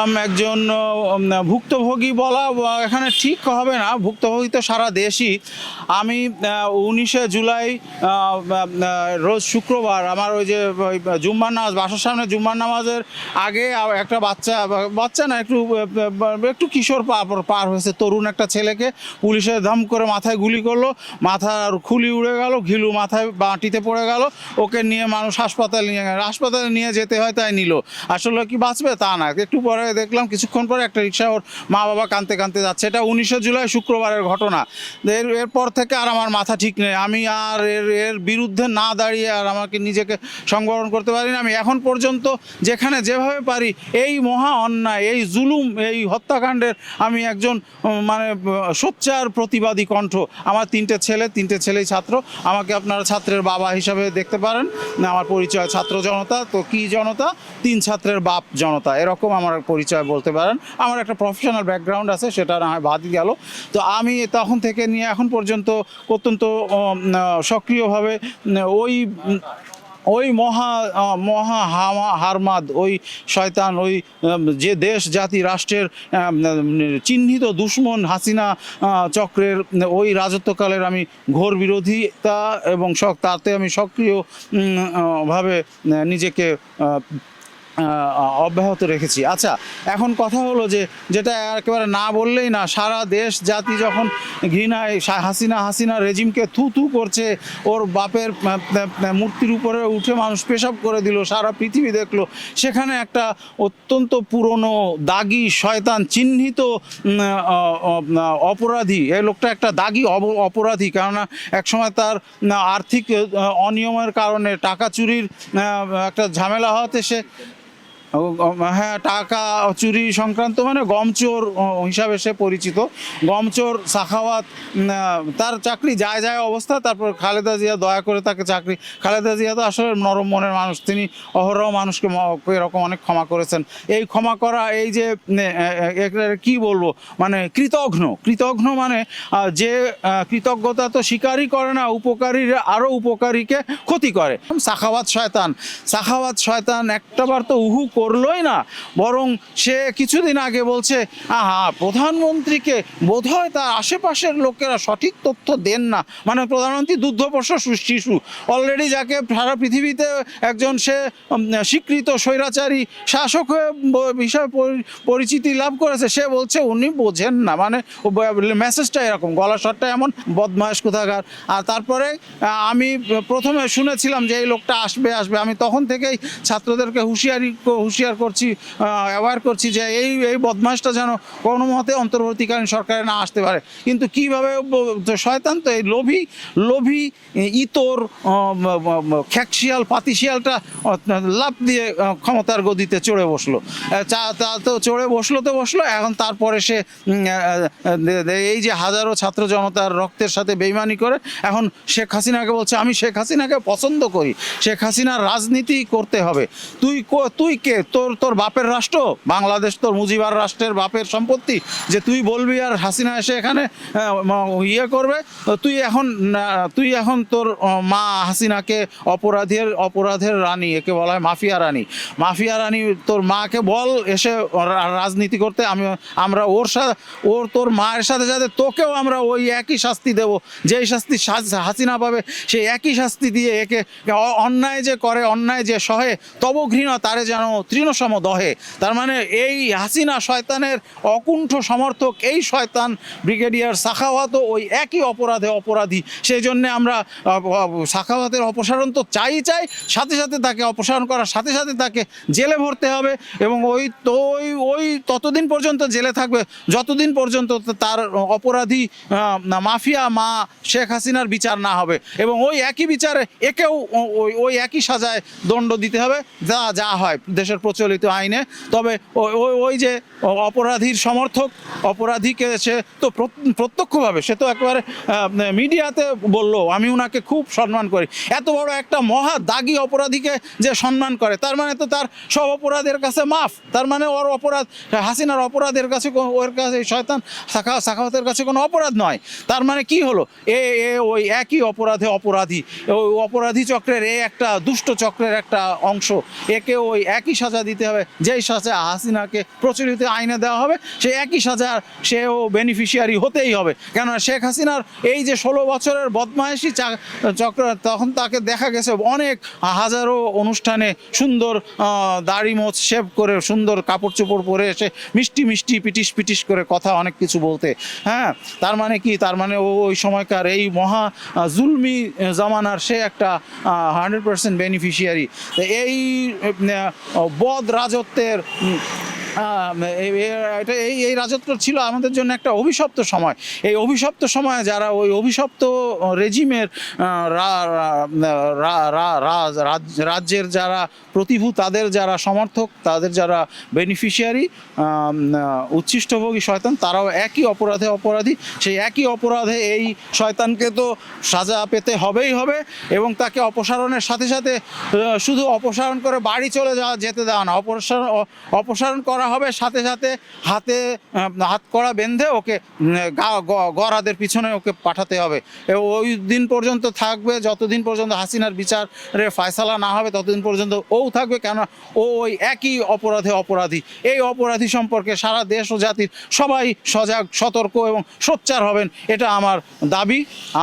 একজন ভুক্তভোগী বলা এখানে ঠিক হবে না, ভুক্তভোগী তো সারা দেশই। আমি উনিশে জুলাই রোজ শুক্রবার আমার ওই যে জুম্মার নামাজ, বাসার সামনে জুম্মার নামাজের আগে একটা বাচ্চা বাচ্চা না, একটু একটু কিশোর পার হয়েছে, তরুণ একটা ছেলেকে পুলিশে ধম করে মাথায় গুলি করল মাথার খুলি উড়ে গেল, ঘিলু মাথায় বাটিতে পড়ে গেল, ওকে নিয়ে মানুষ হাসপাতালে নিয়ে হাসপাতালে নিয়ে যেতে হয়, তাই নিল। আসলে কি বাঁচবে? তা না, একটু পরে দেখলাম কিছুক্ষণ পরে একটা রিক্সা ওর মা বাবা কানতে কানতে যাচ্ছে। এটা উনিশে জুলাই শুক্রবারের ঘটনা। এর, এরপর থেকে আর আমার মাথা ঠিক নেই। আমি আর এর এর বিরুদ্ধে না দাঁড়িয়ে আর আমাকে নিজেকে সংবরণ করতে পারি না। আমি এখন পর্যন্ত যেখানে যেভাবে পারি এই মহা অন্যায়, এই জুলুম, এই হত্যাকাণ্ডের আমি একজন মানে সোচ্চার প্রতিবাদী কণ্ঠ। আমার তিনটে ছেলে, তিনটে ছেলেই ছাত্র। আমাকে আপনারা ছাত্রের বাবা হিসাবে দেখতে পারেন। আমার পরিচয় ছাত্র জনতা। তো কি জনতা? তিন ছাত্রের বাপ জনতা। এরকম আমার পরিচয় বলতে পারেন। আমার একটা প্রফেশনাল ব্যাকগ্রাউন্ড আছে সেটা না হয় বাদই গেল। তো আমি তখন থেকে নিয়ে এখন পর্যন্ত অত্যন্ত সক্রিয়ভাবে ওই ওই মহা মহা হামা হারমাদ ওই শয়তান ওই যে দেশ জাতি রাষ্ট্রের চিহ্নিত দুশ্মন হাসিনা চক্রের ওই রাজত্বকালের আমি ঘোর বিরোধিতা এবং তাতে আমি সক্রিয় উম, আহ, ভাবে নিজেকে অব্যাহত রেখেছি। আচ্ছা এখন কথা হলো যে, যেটা একেবারে না বললেই না, সারা দেশ জাতি যখন ঘৃণায় হাসিনা হাসিনা রেজিমকে থু থু করছে, ওর বাপের মূর্তির উপরে উঠে মানুষ পেশাব করে দিল, সারা পৃথিবী দেখল। সেখানে একটা অত্যন্ত পুরনো, দাগি, শয়তান চিহ্নিত অপরাধী, এই লোকটা একটা দাগি অপরাধী, কেননা একসময় তার আর্থিক অনিয়মের কারণে টাকা চুরির একটা ঝামেলা হওয়াতে সে হ্যাঁ টাকা, চুরি সংক্রান্ত মানে গমচোর হিসাবে সে পরিচিত। গমচোর, সাখাওয়াত তার চাকরি যায় যায় অবস্থা, তারপর খালেদা জিয়া দয়া করে তাকে চাকরি, খালেদা জিয়া তো আসলে নরম মনের মানুষ, তিনি অহরহ মানুষকে এরকম অনেক ক্ষমা করেছেন। এই ক্ষমা করা, এই যে কি বলব মানে কৃতঘ্ন কৃতঘ্ন মানে যে কৃতজ্ঞতা তো স্বীকারই করে না, উপকারীর আরও উপকারীকে ক্ষতি করে। সাখাওয়াত শয়তান সাখাওয়াত শয়তান একটাবার তো উহু করলোই না, বরং সে কিছুদিন আগে বলছে, আহা, প্রধানমন্ত্রীকে বোধহয় তার আশেপাশের লোকেরা সঠিক তথ্য দেন না। মানে প্রধানমন্ত্রী দুগ্ধপোষ্য শু- শিশু। অলরেডি যাকে সারা পৃথিবীতে একজন সে স্বীকৃত স্বৈরাচারী শাসক হয়ে ব- বিষয়ে পরি- পরিচিতি লাভ করেছে, সে বলছে উনি বোঝেন না। মানে মেসেজটা এরকম গলা স্বরটা এমন বদমাস কোথাকার। আর তারপরে আমি প্রথমে শুনেছিলাম যে এই লোকটা আসবে আসবে। আমি তখন থেকেই ছাত্রদেরকে হুঁশিয়ারি হুঁশিয়ার করছি অ্যাওয়ার করছি যে এই এই বদমাসটা যেন কোনো মতে অন্তর্বর্তীকালীন সরকারে না আসতে পারে। কিন্তু কীভাবে শয়তান তো এই লোভী লোভী ইতর খ্যাকশিয়াল, পাতিশিয়ালটা লাভ দিয়ে ক্ষমতার গদিতে চড়ে বসল। চা- তা তো চড়ে বসল তো বসল, এখন তারপরে সে এই যে হাজারো ছাত্র জনতার রক্তের সাথে বেইমানি করে, এখন শেখ হাসিনাকে বলছে, আমি শেখ হাসিনাকে পছন্দ করি। শেখ হাসিনার রাজনীতি করতে হবে। তুই তুই কে তোর তোর বাপের রাষ্ট্র? বাংলাদেশ তোর মুজিবার রাষ্ট্রের বাপের সম্পত্তি যে তুই বলবি আর হাসিনা এসে এখানে আহ, ইয়ে করবে তুই এখন তুই এখন তোর মা হাসিনাকে অপরাধের অপরাধের রানী একে বলা হয় মাফিয়া রানী। মাফিয়া রানী তোর মাকে বল এসে রাজনীতি করতে আমি আমরা ওর সাথে ওর তোর মায়ের সাথে সাথে তোকেও আমরা ওই একই শাস্তি দেব। যেই শাস্তি শাস- হাসিনা পাবে সেই একই শাস্তি দিয়ে একে অন্যায় যে করে অন্যায় যে সহে তব ঘৃণা তারে যেন তৃণসম দহে তার মানে এই হাসিনা শয়তানের অকুণ্ঠ সমর্থক, এই শয়তান ব্রিগেডিয়ার সাখাওয়াতও ওই একই অপরাধে অপরাধী। সেই জন্যে আমরা সাখাওয়াতের অপসারণ তো চাই চাই। সাথে সাথে তাকে অপসারণ করার সাথে সাথে তাকে জেলে ভরতে হবে এবং ওই তো, ওই ওই ততদিন পর্যন্ত জেলে থাকবে। যতদিন পর্যন্ত তার অপরাধী মাফিয়া মা শেখ হাসিনার বিচার না হবে এবং ওই একই বিচারে একেও ওই একই সাজায় দণ্ড দিতে হবে, যা যা হয় দেশের প্রচলিত আইনে। তবে ওই- যে অপরাধীর সমর্থক, অপরাধীকে সে তো প্রত্যক্ষভাবে সে তো একবারে মিডিয়াতে বলল, আমি ওনাকে খুব সম্মান করি। এত বড় একটা মহা দাগি অপরাধীকে যে সম্মান করে, তার মানে তো তার সব অপরাধের কাছে মাফ। তার মানে ওর অপরাধ, হাসিনার অপরাধের কাছে ওর কাছে শয়তান সাখাওয়াতের কাছে কোনো অপরাধ নয়। তার মানে কি হলো? এ এ, ওই একই অপরাধে অপরাধী, ওই অপরাধী চক্রের এ একটা, দুষ্ট চক্রের একটা অংশ, একে ওই একই সাথে সাজা দিতে হবে। যেই সাজা হাসিনাকে প্রচলিত আইনে দেওয়া হবে, সেই একই সাজা সেও বেনিফিশিয়ারি হতেই হবে। কেননা শেখ হাসিনার এই যে ষোলো বছরের বদমাইশি চা- চক্র, তখন তাকে দেখা গেছে অনেক হাজারো অনুষ্ঠানে সুন্দর দাড়ি মোচ শেভ করে সুন্দর কাপড় চোপড় পরে এসে মিষ্টি মিষ্টি পিটিস পিটিস করে কথা অনেক কিছু বলতে। হ্যাঁ তার মানে কি? তার মানে ও ওই সময়কার এই মহা জুলমি জামানার সে একটা হান্ড্রেড পার্সেন্ট বেনিফিশিয়ারি এই বদ রাজত্বের এটা এই এই রাজত্ব ছিল আমাদের জন্য একটা অভিশপ্ত সময়। এই অভিশপ্ত সময়ে যারা ওই অভিশপ্ত রেজিমের রাজ্যের যারা প্রতিভূ, তাদের যারা সমর্থক, তাদের যারা বেনিফিশিয়ারি উচ্ছিষ্টভোগী শয়তান, তারাও একই অপরাধে অপরাধী। সেই একই অপরাধে এই শয়তানকে তো সাজা পেতে হবেই হবে এবং তাকে অপসারণের সাথে সাথে শুধু অপসারণ করে বাড়ি চলে যাওয়া, যেতে দেওয়া না অপসারণ অপসারণ করা হবে সাথে সাথে হাতে হাত করা বেঁধে ওকে উম, গা- গ- গরাদের পিছনে ওকে পাঠাতে হবে। ওই দিন পর্যন্ত থাকবে যতদিন পর্যন্ত হাসিনার বিচারে ফয়সালা না হবে ততদিন পর্যন্ত ও থাকবে কেন ও ওই একই অপরাধে অপরাধী। এই অপরাধী সম্পর্কে সারা দেশ ও জাতির সবাই সজাগ সতর্ক এবং সোচ্চার হবেন এটা আমার দাবি।